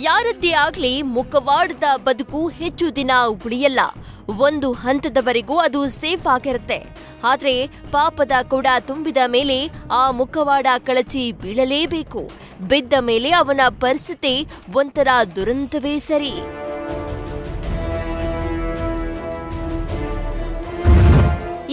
ಯಾರದ್ದೇ ಆಗ್ಲಿ ಮುಖವಾಡದ ಬದುಕು ಹೆಚ್ಚು ದಿನ ಉಳಿಯಲ್ಲ. ಒಂದು ಹಂತದವರೆಗೂ ಅದು ಸೇಫ್ ಆಗಿರುತ್ತೆ. ಆದರೆ ಪಾಪದ ಕೊಡ ತುಂಬಿದ ಮೇಲೆ ಆ ಮುಖವಾಡ ಕಳಚಿ ಬೀಳಲೇಬೇಕು. ಬಿದ್ದ ಮೇಲೆ ಅವನ ಪರಿಸ್ಥಿತಿ ಒಂಥರ ದುರಂತವೇ ಸರಿ.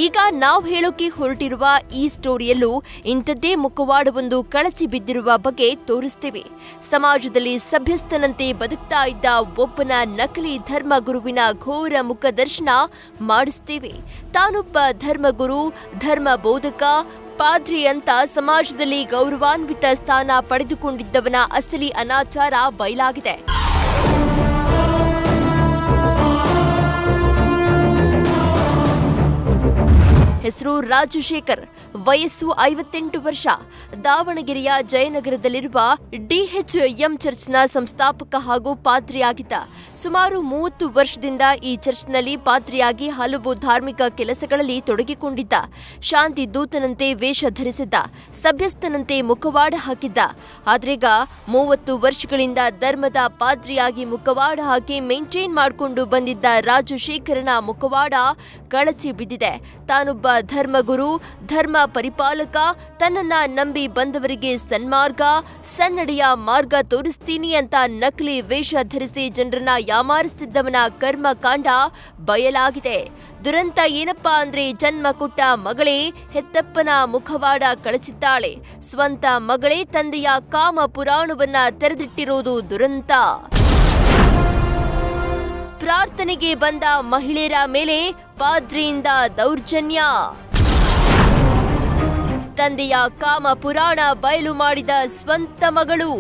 ಈಗ ನಾವು ಹೇಳೋಕೆ ಹೊರಟಿರುವ ಈ ಸ್ಟೋರಿಯಲ್ಲೂ ಇಂಥದ್ದೇ ಮುಖವಾಡವೊಂದು ಕಳಚಿ ಬಿದ್ದಿರುವ ಬಗ್ಗೆ ತೋರಿಸ್ತೇವೆ. ಸಮಾಜದಲ್ಲಿ ಸಭ್ಯಸ್ಥನಂತೆ ಬದುಕ್ತಾ ಇದ್ದ ಒಬ್ಬನ ನಕಲಿ ಧರ್ಮಗುರುವಿನ ಘೋರ ಮುಖದರ್ಶನ ಮಾಡಿಸ್ತೇವೆ. ತಾನೊಬ್ಬ ಧರ್ಮಗುರು ಧರ್ಮ ಬೋಧಕ, ಪಾದ್ರಿ ಅಂತ ಸಮಾಜದಲ್ಲಿ ಗೌರವಾನ್ವಿತ ಸ್ಥಾನ ಪಡೆದುಕೊಂಡಿದ್ದವನ ಅಸಲಿ ಅನಾಚಾರ ಬಯಲಾಗಿದೆ. ಹೆಸರು ರಾಜಶೇಖರ್. ವಯಸ್ಸು ಐವತ್ತೆಂಟು ವರ್ಷ. ದಾವಣಗೆರೆಯ ಜಯನಗರದಲ್ಲಿರುವ ಡಿಎಚ್ಎಂ ಚರ್ಚ್ನ ಸಂಸ್ಥಾಪಕ ಹಾಗೂ ಪಾದ್ರಿಯಾಗಿದ್ದ ಸುಮಾರು ಮೂವತ್ತು ವರ್ಷದಿಂದ ಈ ಚರ್ಚ್ನಲ್ಲಿ ಪಾತ್ರಿಯಾಗಿ ಹಲವು ಧಾರ್ಮಿಕ ಕೆಲಸಗಳಲ್ಲಿ ತೊಡಗಿಕೊಂಡಿದ್ದ, ಶಾಂತಿ ದೂತನಂತೆ ವೇಷ ಧರಿಸಿದ್ದ, ಸಭ್ಯಸ್ಥನಂತೆ ಮುಖವಾಡ ಹಾಕಿದ್ದ, ಆದ್ರೀಗ ಮೂವತ್ತು ವರ್ಷಗಳಿಂದ ಧರ್ಮದ ಪಾದ್ರಿಯಾಗಿ ಮುಖವಾಡ ಹಾಕಿ ಮೇಂಟೈನ್ ಮಾಡಿಕೊಂಡು ಬಂದಿದ್ದ ರಾಜಶೇಖರನ ಮುಖವಾಡ ಕಳಚಿ ಬಿದ್ದಿದೆ. ತಾನೊಬ್ಬ ಧರ್ಮಗುರು, ಧರ್ಮ ಪರಿಪಾಲಕ, ತನ್ನನ್ನ ನಂಬಿ ಬಂದವರಿಗೆ ಸನ್ಮಾರ್ಗ, ಸನ್ನಡಿಯ ಮಾರ್ಗ ತೋರಿಸ್ತೀನಿ ಅಂತ ನಕಲಿ ವೇಷ ಧರಿಸಿ ಜನರನ್ನ ಯಾಮಾರಿಸ್ತಿದ್ದವನ ಕರ್ಮ ಕಾಂಡ ಬಯಲಾಗಿದೆ. ದುರಂತ ಏನಪ್ಪಾ ಅಂದ್ರೆ ಜನ್ಮ ಕೊಟ್ಟ ಮಗಳೇ ಹೆತ್ತಪ್ಪನ ಮುಖವಾಡ ಕಳಚಿದ್ದಾಳೆ. ಸ್ವಂತ ಮಗಳೇ ತಂದೆಯ ಕಾಮ ಪುರಾಣವನ್ನ ತೆರೆದಿಟ್ಟಿರೋದು ದುರಂತ. ಪ್ರಾರ್ಥನೆಗೆ ಬಂದ ಮಹಿಳೆಯರ ಮೇಲೆ ಪಾದ್ರಿಯಿಂದ ದೌರ್ಜನ್ಯ. ತಂದೆಯ ಕಾಮ ಪುರಾಣ ಬಯಲು ಮಾಡಿದ ಸ್ವಂತ ಮಗಳು.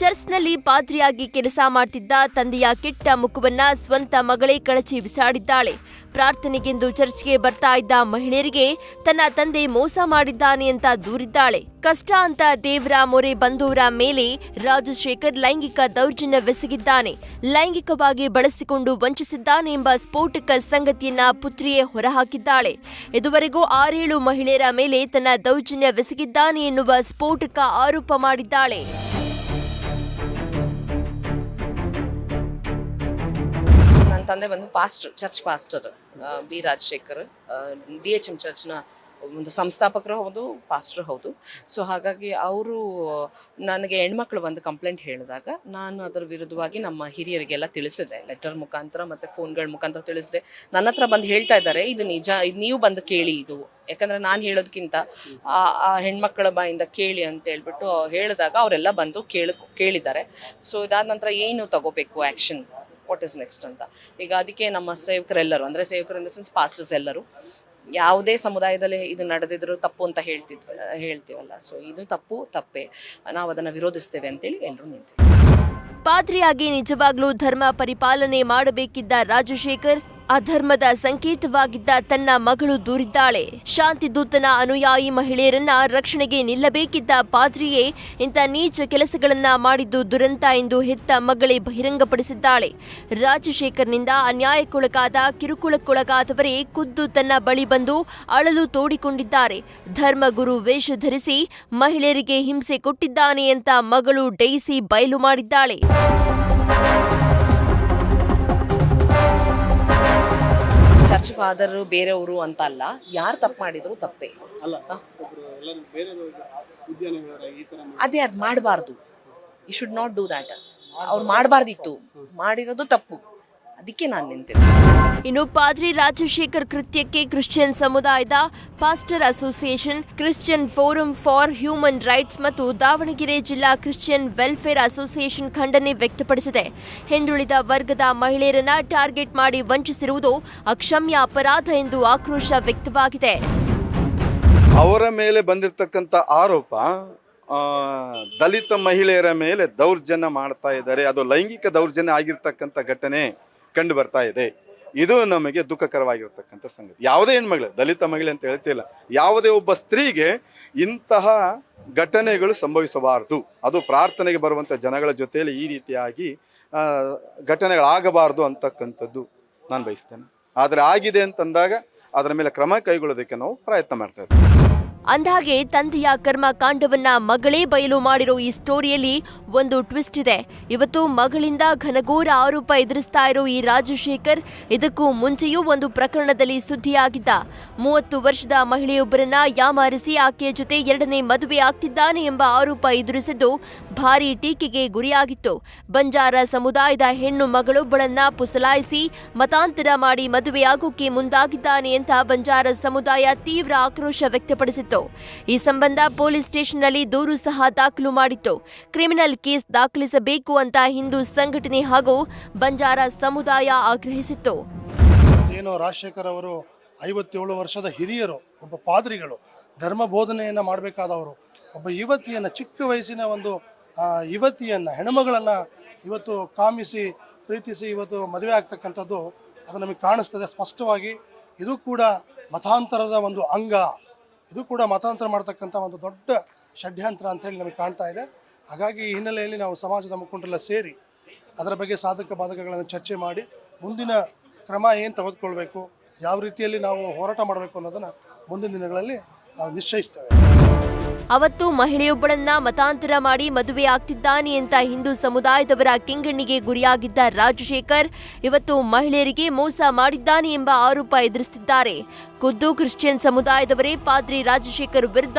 ಚರ್ಚ್ನಲ್ಲಿ ಪಾದ್ರಿಯಾಗಿ ಕೆಲಸ ಮಾಡ್ತಿದ್ದ ತಂದೆಯ ಕೆಟ್ಟ ಮುಖವನ್ನ ಸ್ವಂತ ಮಗಳೇ ಕಳಚಿ ಬಿಸಾಡಿದ್ದಾಳೆ. ಪ್ರಾರ್ಥನೆಗೆಂದು ಚರ್ಚ್ಗೆ ಬರ್ತಾ ಇದ್ದ ಮಹಿಳೆಯರಿಗೆ ತನ್ನ ತಂದೆ ಮೋಸ ಮಾಡಿದ್ದಾನೆ ಅಂತ ದೂರಿದ್ದಾಳೆ. ಕಷ್ಟ ಅಂತ ದೇವರ ಮೊರೆ ಬಂದವರ ಮೇಲೆ ರಾಜಶೇಖರ್ ಲೈಂಗಿಕ ದೌರ್ಜನ್ಯವೆಸಗಿದ್ದಾನೆ ಲೈಂಗಿಕವಾಗಿ ಬಳಸಿಕೊಂಡು ವಂಚಿಸಿದ್ದಾನೆ ಎಂಬ ಸ್ಫೋಟಕ ಸಂಗತಿಯನ್ನ ಪುತ್ರಿಯೇ ಹೊರಹಾಕಿದ್ದಾಳೆ. ಇದುವರೆಗೂ ಆರೇಳು ಮಹಿಳೆಯರ ಮೇಲೆ ತನ್ನ ದೌರ್ಜನ್ಯವೆಸಗಿದ್ದಾನೆ ಎನ್ನುವ ಸ್ಫೋಟಕ ಆರೋಪ ಮಾಡಿದ್ದಾಳೆ. ತಂದೆ ಬಂದು pastor, church pastor B Rajashekhar D H M ಚರ್ಚ್ನ ಒಂದು ಸಂಸ್ಥಾಪಕರು ಹೌದು, ಪಾಸ್ಟರ್ ಹೌದು. ಸೊ ಹಾಗಾಗಿ ಅವರು ನನಗೆ ಹೆಣ್ಮಕ್ಳು ಬಂದು ಕಂಪ್ಲೇಂಟ್ ಹೇಳಿದಾಗ ನಾನು ಅದರ ವಿರುದ್ಧವಾಗಿ ನಮ್ಮ ಹಿರಿಯರಿಗೆಲ್ಲ ತಿಳಿಸಿದೆ. ಲೆಟರ್ ಮುಖಾಂತರ ಮತ್ತು ಫೋನ್ಗಳ ಮುಖಾಂತರ ತಿಳಿಸಿದೆ. ನನ್ನ ಹತ್ರ ಬಂದು ಹೇಳ್ತಾ ಇದ್ದಾರೆ, ಇದು ನಿಜ ನೀವು ಬಂದು ಕೇಳಿ ಇದು. ಯಾಕಂದರೆ ನಾನು ಹೇಳೋದಕ್ಕಿಂತ ಆ ಆ ಹೆಣ್ಮಕ್ಕಳ ಬಾಯಿಂದ ಕೇಳಿ ಅಂತ ಹೇಳ್ಬಿಟ್ಟು ಹೇಳಿದಾಗ ಅವರೆಲ್ಲ ಬಂದು ಕೇಳಿ, ಕೇಳಿದ್ದಾರೆ. ಸೊ ಇದಾದ ನಂತರ ಏನು ತಗೋಬೇಕು ಆ್ಯಕ್ಷನ್ ವಾಟ್ ಇಸ್ ನೆಕ್ಸ್ಟ್ ಅಂತ. ಈಗ ಅದಕ್ಕೆ ನಮ್ಮ ಸೇವಕರೆಲ್ಲರೂ, ಅಂದರೆ ಸೇವಕರು ಇನ್ ದ ಸೆನ್ಸ್ ಪಾಸ್ಟರ್ಸ್ ಎಲ್ಲರೂ, ಯಾವುದೇ ಸಮುದಾಯದಲ್ಲಿ ಇದು ನಡೆದಿದ್ರು ತಪ್ಪು ಅಂತ ಹೇಳ್ತಿದ್ವಿ ಹೇಳ್ತೀವಲ್ಲ. ಸೊ ಇದು ತಪ್ಪು, ತಪ್ಪೇ. ನಾವು ಅದನ್ನು ವಿರೋಧಿಸ್ತೇವೆ ಅಂತೇಳಿ ಎಲ್ಲರೂ ನಿಂತು ಪಾದ್ರಿಯಾಗಿ ನಿಜವಾಗ್ಲೂ ಧರ್ಮ ಪರಿಪಾಲನೆ ಮಾಡಬೇಕಿದ್ದ ರಾಜಶೇಖರ್ ಅಧರ್ಮದ ಸಂಕೇತವಾಗಿದ್ದ ತನ್ನ ಮಗಳು ದೂರಿದ್ದಾಳೆ. ಶಾಂತಿ ದೂತನ ಅನುಯಾಯಿ ಮಹಿಳೆಯರನ್ನ ರಕ್ಷಣೆಗೆ ನಿಲ್ಲಬೇಕಿದ್ದ ಪಾದ್ರಿಯೇ ಇಂಥ ನೀಚ ಕೆಲಸಗಳನ್ನ ಮಾಡಿದ್ದು ದುರಂತ ಎಂದು ಹೆತ್ತ ಮಗಳೇ ಬಹಿರಂಗಪಡಿಸಿದ್ದಾಳೆ. ರಾಜಶೇಖರ್ನಿಂದ ಅನ್ಯಾಯಕ್ಕೊಳಗಾದ, ಕಿರುಕುಳಕ್ಕೊಳಗಾದವರೇ ಖುದ್ದು ತನ್ನ ಬಳಿ ಬಂದು ಅಳಲು ತೋಡಿಕೊಂಡಿದ್ದಾರೆ. ಧರ್ಮಗುರು ವೇಷ ಧರಿಸಿ ಮಹಿಳೆಯರಿಗೆ ಹಿಂಸೆ ಕೊಟ್ಟಿದ್ದಾನೆ ಅಂತ ಮಗಳು ಡೈಸಿ ಬಯಲು ಮಾಡಿದ್ದಾಳೆ. ಫಾದರ್ ಬೇರೆಯವರು ಅಂತ ಅಲ್ಲ ಯಾರು ತಪ್ಪು ಮಾಡಿದ್ರು ತಪ್ಪೇ. ಅದೇ ಅದು ಮಾಡಬಾರ್ದು. You should not do that ಅವ್ರು ಮಾಡಬಾರ್ದಿತ್ತು. ಮಾಡಿರೋದು ತಪ್ಪು. ಅದಕ್ಕೆ ನಾನು ನಿಂತಿದ್ದೆ ಇನ್ನು ಪಾದ್ರಿ ರಾಜಶೇಖರ್ ಕೃತ್ಯಕ್ಕೆ ಕ್ರಿಶ್ಚಿಯನ್ ಸಮುದಾಯದ pastor association Christian forum for human rights ಮತ್ತು ದಾವಣಗೆರೆ ಜಿಲ್ಲಾ ಕ್ರಿಶ್ಚಿಯನ್ ವೆಲ್ಫೇರ್ ಅಸೋಸಿಯೇಷನ್ ಖಂಡನೆ ವ್ಯಕ್ತಪಡಿಸಿದೆ. ಹಿಂದುಳಿದ ವರ್ಗದ ಮಹಿಳೆಯರನ್ನ ಟಾರ್ಗೆಟ್ ಮಾಡಿ ವಂಚಿಸಿರುವುದು ಅಕ್ಷಮ್ಯ ಅಪರಾಧ ಎಂದು ಆಕ್ರೋಶ ವ್ಯಕ್ತವಾಗಿದೆ. ಅವರ ಮೇಲೆ ಬಂದಿರತಕ್ಕಂಥ ಆರೋಪ ಆ, ದಲಿತ ಮಹಿಳೆಯರ ಮೇಲೆ ದೌರ್ಜನ್ಯ ಮಾಡ್ತಾ ಇದ್ದಾರೆ. ಅದು ಲೈಂಗಿಕ ದೌರ್ಜನ್ಯ ಆಗಿರ್ತಕ್ಕಂಥ ಘಟನೆ. ಕಂಡು ಬರ್ತಾ ಇದೆ. ಇದು ನಮಗೆ ದುಃಖಕರವಾಗಿರ್ತಕ್ಕಂಥ ಸಂಗತಿ. ಯಾವುದೇ ಹೆಣ್ಮಗಳು, ದಲಿತ ಮಹಿಳೆ ಅಂತ ಹೇಳ್ತಿಲ್ಲ ಯಾವುದೇ ಒಬ್ಬ ಸ್ತ್ರೀಗೆ ಇಂತಹ ಘಟನೆಗಳು ಸಂಭವಿಸಬಾರದು. ಅದು ಪ್ರಾರ್ಥನೆಗೆ ಬರುವಂಥ ಜನಗಳ ಜೊತೆಯಲ್ಲಿ ಈ ರೀತಿಯಾಗಿ ಘಟನೆಗಳಾಗಬಾರ್ದು ಅಂತಕ್ಕಂಥದ್ದು ನಾನು ಬಯಸ್ತೇನೆ. ಆದರೆ ಆಗಿದೆ ಅಂತಂದಾಗ ಅದರ ಮೇಲೆ ಕ್ರಮ ಕೈಗೊಳ್ಳೋದಕ್ಕೆ ನಾವು ಪ್ರಯತ್ನ ಮಾಡ್ತಾ ಇದ್ದೀವಿ. ಅಂದ್ಹಾಗೆ, ತಂದೆಯ ಕರ್ಮಕಾಂಡವನ್ನ ಮಗಳೇ ಬಯಲು ಮಾಡಿರೋ ಈ ಸ್ಟೋರಿಯಲ್ಲಿ ಒಂದು ಟ್ವಿಸ್ಟ್ ಇದೆ. ಇವತ್ತು ಮಗಳಿಂದ ಘನಘೋರ ಆರೋಪ ಎದುರಿಸ್ತಾ ಇರೋ ಈ ರಾಜಶೇಖರ್ ಇದಕ್ಕೂ ಮುಂಚೆಯೂ ಒಂದು ಪ್ರಕರಣದಲ್ಲಿ ಸುದ್ದಿಯಾಗಿದ್ದ. ಮೂವತ್ತು ವರ್ಷದ ಮಹಿಳೆಯೊಬ್ಬರನ್ನ ಯಾಮಾರಿಸಿ ಆಕೆಯ ಜೊತೆ ಎರಡನೇ ಮದುವೆ ಆಗ್ತಿದ್ದಾನೆ ಎಂಬ ಆರೋಪ ಎದುರಿಸಿದ್ದು ಭಾರೀ ಟೀಕೆಗೆ ಗುರಿಯಾಗಿತ್ತು. ಬಂಜಾರ ಸಮುದಾಯದ ಹೆಣ್ಣು ಮಗಳೊಬ್ಬಳನ್ನ ಪುಸಲಾಯಿಸಿ ಮತಾಂತರ ಮಾಡಿ ಮದುವೆಯಾಗೋಕೆ ಮುಂದಾಗಿದ್ದಾನೆ ಅಂತ ಬಂಜಾರ ಸಮುದಾಯ ತೀವ್ರ ಆಕ್ರೋಶ ವ್ಯಕ್ತಪಡಿಸಿತ್ತು ಈ ಸಂಬಂಧ ಪೊಲೀಸ್ ಸ್ಟೇಷನ್ನಲ್ಲಿ ದೂರು ಸಹ ದಾಖಲು ಮಾಡಿತ್ತು. ಕ್ರಿಮಿನಲ್ ಕೇಸ್ ದಾಖಲಿಸಬೇಕು ಅಂತ ಹಿಂದೂ ಸಂಘಟನೆ ಹಾಗೂ ಬಂಜಾರ ಸಮುದಾಯ ಆಗ್ರಹಿಸಿತ್ತು. ಏನೋ ರಾಜಶೇಖರ್ ಅವರು ಐವತ್ತೇಳು ವರ್ಷದ ಹಿರಿಯರು, ಒಬ್ಬ ಪಾದ್ರಿಗಳು, ಧರ್ಮ ಬೋಧನೆಯನ್ನು ಮಾಡಬೇಕಾದವರು, ಒಬ್ಬ ಯುವತಿಯನ್ನು, ಚಿಕ್ಕ ವಯಸ್ಸಿನ ಒಂದು ಯುವತಿಯನ್ನು, ಹೆಣ್ಮಗಳನ್ನು ಇವತ್ತು ಕಾಮಿಸಿ, ಪ್ರೀತಿಸಿ ಇವತ್ತು ಮದುವೆ ಆಗ್ತಕ್ಕಂಥದ್ದು ಅದು ನಮಗೆ ಕಾಣಿಸ್ತದೆ ಸ್ಪಷ್ಟವಾಗಿ. ಇದು ಕೂಡ ಮತಾಂತರದ ಒಂದು ಅಂಗ. ಇದು ಕೂಡ ಮತಾಂತರ ಮಾಡ್ತಕ್ಕಂಥ ಒಂದು ದೊಡ್ಡ ಷಡ್ಯಂತ್ರ ಅಂತೇಳಿ ನಮಗೆ ಕಾಣ್ತಾ ಇದೆ. ಹಾಗಾಗಿ ಈ ಹಿನ್ನೆಲೆಯಲ್ಲಿ ನಾವು ಸಮಾಜದ ಮುಖಂಡರೆಲ್ಲ ಸೇರಿ ಅದರ ಬಗ್ಗೆ ಸಾಧಕ ಬಾಧಕಗಳನ್ನು ಚರ್ಚೆ ಮಾಡಿ ಮುಂದಿನ ಕ್ರಮ ಏನು ತೆಗೆದುಕೊಳ್ಬೇಕು, ಯಾವ ರೀತಿಯಲ್ಲಿ ನಾವು ಹೋರಾಟ ಮಾಡಬೇಕು ಅನ್ನೋದನ್ನು ಮುಂದಿನ ದಿನಗಳಲ್ಲಿ ನಾವು ನಿಶ್ಚಯಿಸ್ತೇವೆ. ಅವತ್ತು ಮಹಿಳೆಯೊಬ್ಬಳನ್ನ ಮತಾಂತರ ಮಾಡಿ ಮದುವೆ ಆಗ್ತಿದ್ದಾನೆ ಅಂತ ಹಿಂದೂ ಸಮುದಾಯದವರ ಕೆಂಗಣ್ಣಿಗೆ ಗುರಿಯಾಗಿದ್ದ ರಾಜಶೇಖರ್ ಇವತ್ತು ಮಹಿಳೆಯರಿಗೆ ಮೋಸ ಮಾಡಿದ್ದಾನೆ ಎಂಬ ಆರೋಪ ಎದುರಿಸುತ್ತಿದ್ದಾರೆ. ಖುದ್ದು ಕ್ರಿಶ್ಚಿಯನ್ ಸಮುದಾಯದವರೇ ಪಾದ್ರಿ ರಾಜಶೇಖರ್ ವಿರುದ್ಧ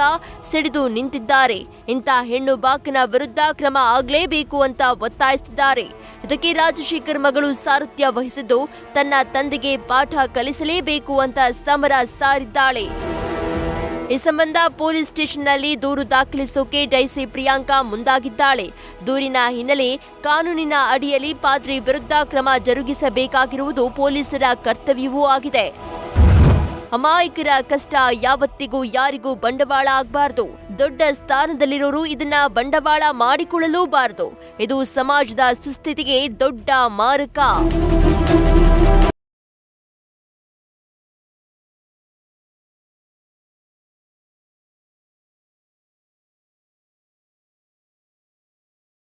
ಸಿಡಿದು ನಿಂತಿದ್ದಾರೆ. ಇಂಥ ಹೆಣ್ಣು ಬಾಕನ ವಿರುದ್ಧ ಕ್ರಮ ಆಗಲೇಬೇಕು ಅಂತ ಒತ್ತಾಯಿಸುತ್ತಿದ್ದಾರೆ. ಇದಕ್ಕೆ ರಾಜಶೇಖರ್ ಮಗಳು ಸಾರಥ್ಯ ವಹಿಸಿದ್ದು ತನ್ನ ತಂದೆಗೆ ಪಾಠ ಕಲಿಸಲೇಬೇಕು ಅಂತ ಸಮರ ಸಾರಿದ್ದಾಳೆ. ಈ ಸಂಬಂಧ ಪೊಲೀಸ್ ಸ್ಟೇಷನ್ನಲ್ಲಿ ದೂರು ದಾಖಲಿಸೋಕೆ ಡೈಸಿ ಪ್ರಿಯಾಂಕಾ ಮುಂದಾಗಿದ್ದಾಳೆ. ದೂರಿನ ಹಿನ್ನೆಲೆ ಕಾನೂನಿನ ಅಡಿಯಲ್ಲಿ ಪಾದ್ರಿ ವಿರುದ್ಧ ಕ್ರಮ ಜರುಗಿಸಬೇಕಾಗಿರುವುದು ಪೊಲೀಸರ ಕರ್ತವ್ಯವೂ ಆಗಿದೆ. ಅಮಾಯಕರ ಕಷ್ಟ ಯಾವತ್ತಿಗೂ ಯಾರಿಗೂ ಬಂಡವಾಳ ಆಗಬಾರದು. ದೊಡ್ಡ ಸ್ಥಾನದಲ್ಲಿರೋರು ಇದನ್ನ ಬಂಡವಾಳ ಮಾಡಿಕೊಳ್ಳಲೂಬಾರದು. ಇದು ಸಮಾಜದ ಸುಸ್ಥಿತಿಗೆ ದೊಡ್ಡ ಮಾರಕ.